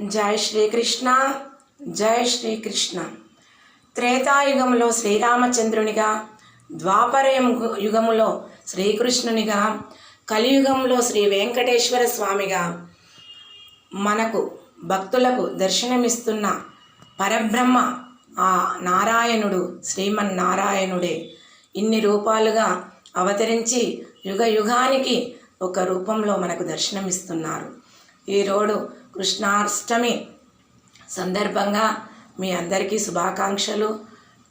జై శ్రీకృష్ణ జై శ్రీకృష్ణ. త్రేతాయుగంలో శ్రీరామచంద్రునిగా ద్వాపర యుగములో శ్రీకృష్ణునిగా కలియుగంలో శ్రీ వెంకటేశ్వర స్వామిగా మనకు భక్తులకు దర్శనమిస్తున్న పరబ్రహ్మ ఆ నారాయణుడు శ్రీమన్నారాయణుడే. ఇన్ని రూపాలుగా అవతరించి యుగ యుగానికి ఒక రూపంలో మనకు దర్శనమిస్తున్నారు. ఈరోడు కృష్ణాష్టమి సందర్భంగా మీ అందరికీ శుభాకాంక్షలు.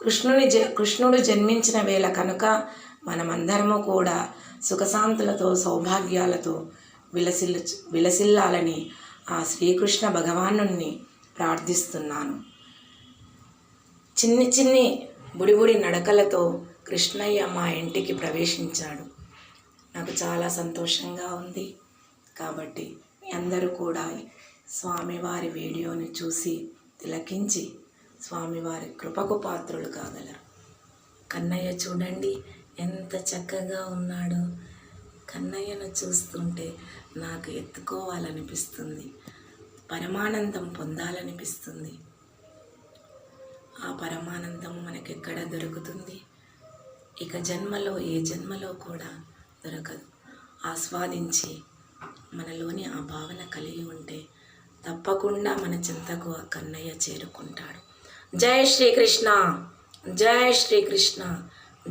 కృష్ణుని జ కృష్ణుడు జన్మించిన వేళ కనుక మనమందరము కూడా సుఖశాంతులతో సౌభాగ్యాలతో విలసిల్లు విలసిల్లాలని ఆ శ్రీకృష్ణ భగవానుణ్ణి ప్రార్థిస్తున్నాను. చిన్ని చిన్ని బుడిబుడి నడకలతో కృష్ణయ్య మా ఇంటికి ప్రవేశించాడు. నాకు చాలా సంతోషంగా ఉంది. కాబట్టి అందరూ కూడా స్వామివారి వీడియోని చూసి తిలకించి స్వామివారి కృపకు పాత్రులు కాగలరు. కన్నయ్య చూడండి ఎంత చక్కగా ఉన్నాడో. కన్నయ్యను చూస్తుంటే నాకు ఎత్తుకోవాలనిపిస్తుంది. పరమానందం పొందాలనిపిస్తుంది. ఆ పరమానందం మనకెక్కడ దొరుకుతుంది? ఇక జన్మలో ఏ జన్మలో కూడా దొరకదు. ఆస్వాదించి మనలోని ఆ భావన కలిగి ఉంటే తప్పకుండా మన చింతకు ఆ కన్నయ్య చేరుకుంటాడు. జయ శ్రీకృష్ణ! జై శ్రీకృష్ణ!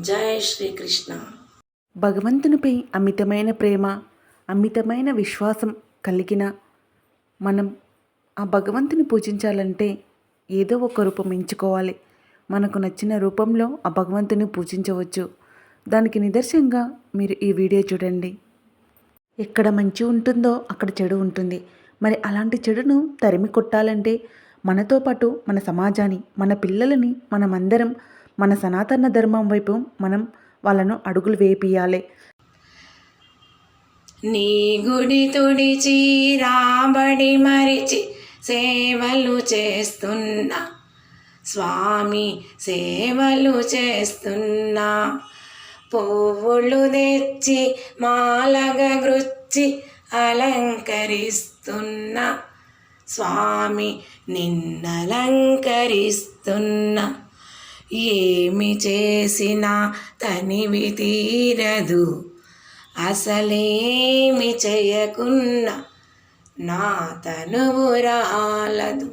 జై శ్రీకృష్ణ! భగవంతునిపై అమితమైన ప్రేమ అమితమైన విశ్వాసం కలిగిన మనం ఆ భగవంతుని పూజించాలంటే ఏదో ఒక రూపం ఎంచుకోవాలి. మనకు నచ్చిన రూపంలో ఆ భగవంతుని పూజించవచ్చు. దానికి నిదర్శనంగా మీరు ఈ వీడియో చూడండి. ఎక్కడ మంచి ఉంటుందో అక్కడ చెడు ఉంటుంది. మరి అలాంటి చెడును తరిమి కొట్టాలంటే మనతో పాటు మన సమాజాన్ని మన పిల్లలని మనమందరం మన సనాతన ధర్మం వైపు మనం వాళ్ళను అడుగులు వేపియాలి. నీ గుడి తుడిచి రాబడి మరిచి సేవలు చేస్తున్నా స్వామి సేవలు చేస్తున్నా పువ్వులు తెచ్చి మాలగ గృచ్చి అలంకరిస్తున్న స్వామి నిన్నలంకరిస్తున్న. ఏమి చేసినా తనివి తీరదు. అసలేమి చేయకున్నా నా తనువు రాలదు.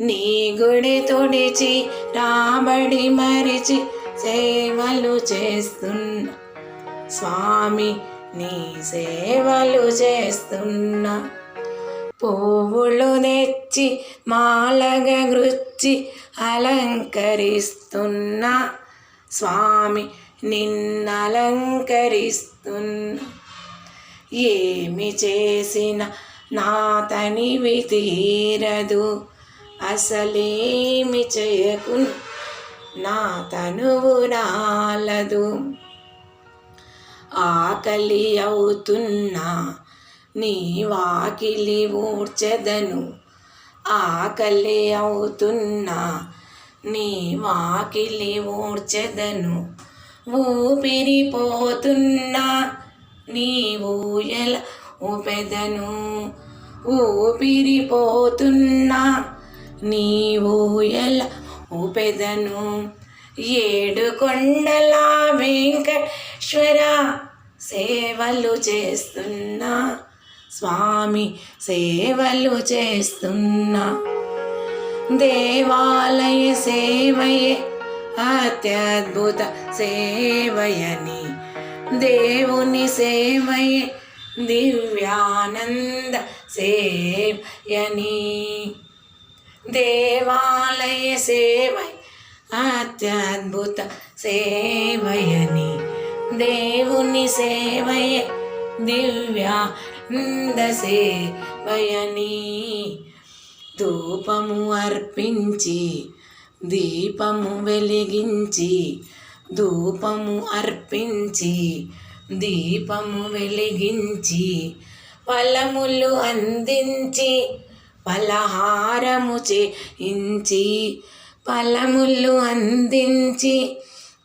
నీ గుడి తుడిచి రాబడి మరిచి సేవలు చేస్తున్న స్వామి నీ సేవలు చేస్తున్నా పువ్వులు తెచ్చి మాలగా గృచ్చి అలంకరిస్తున్నా స్వామి నిన్నలంకరిస్తున్నా ఏమి చేసిన నా తనివి తీరదు అసలేమి చేయకు నా తనువు నాలదు. ఆకలి అవుతున్నా నీ వాకిలి ఊడ్చెదను. ఆకలి అవుతున్నా నీ వాకిలి ఊడ్చెదను. ఊపిరిపోతున్నా నీ ఊయల ఊపెదను. ఊపిరిపోతున్నా నీ ఊయల ఊపెదను. ఏడు కొండల వెంకటేశ్వర సేవలు చేస్తున్నా. స్వామి సేవలు చేస్తున్నా. దేవాలయ సేవయే అత్యద్భుత సేవయని. దేవుని సేవయే దివ్యానంద సేవయని. దేవాలయ సేవై అత్యద్భుత సేవయని. దేవుని సేవయే దివ్యానంద సేవయని. ధూపము అర్పించి దీపము వెలిగించి ధూపము అర్పించి దీపము వెలిగించి ఫలములు అందించి పలహారము చేయించి ఫలములు అందించి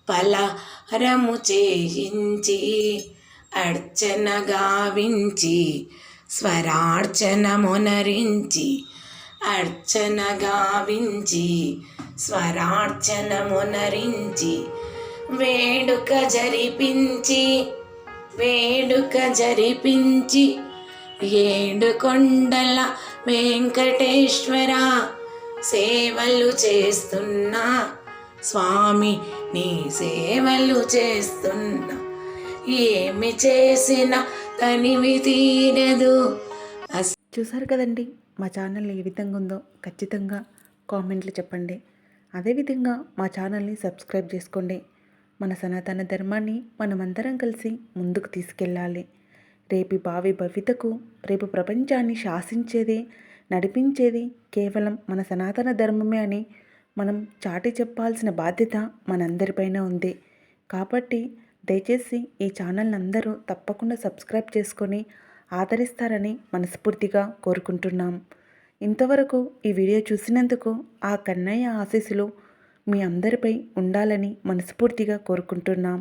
పలహారము చేయించి అర్చన గావించి స్వరార్చన మొనరించి అర్చన గావించి స్వరార్చన మొనరించి వేడుక జరిపించి వేడుక జరిపించి ఏడు కొండల వెంకటేశ్వర సేవలు చేస్తున్నా. స్వామి నీ సేవలు చేస్తున్నా ఏమి చేసిన తనివి తీరదు. చూసారు కదండి మా ఛానల్ ఏ విధంగా ఉందో ఖచ్చితంగా కామెంట్లు చెప్పండి. అదేవిధంగా మా ఛానల్ని సబ్స్క్రైబ్ చేసుకోండి. మన సనాతన ధర్మాన్ని మనమందరం కలిసి ముందుకు తీసుకెళ్ళాలి. రేపు భావి భవితకు రేపు ప్రపంచాన్ని శాసించేది నడిపించేది కేవలం మన సనాతన ధర్మమే అని మనం చాటి చెప్పాల్సిన బాధ్యత మనందరిపైన ఉంది. కాబట్టి దయచేసి ఈ ఛానల్ని అందరూ తప్పకుండా సబ్స్క్రైబ్ చేసుకొని ఆదరిస్తారని మనస్ఫూర్తిగా కోరుకుంటున్నాం. ఇంతవరకు ఈ వీడియో చూసినందుకు ఆ కన్నయ్య ఆశీస్సులు మీ అందరిపై ఉండాలని మనస్ఫూర్తిగా కోరుకుంటున్నాం.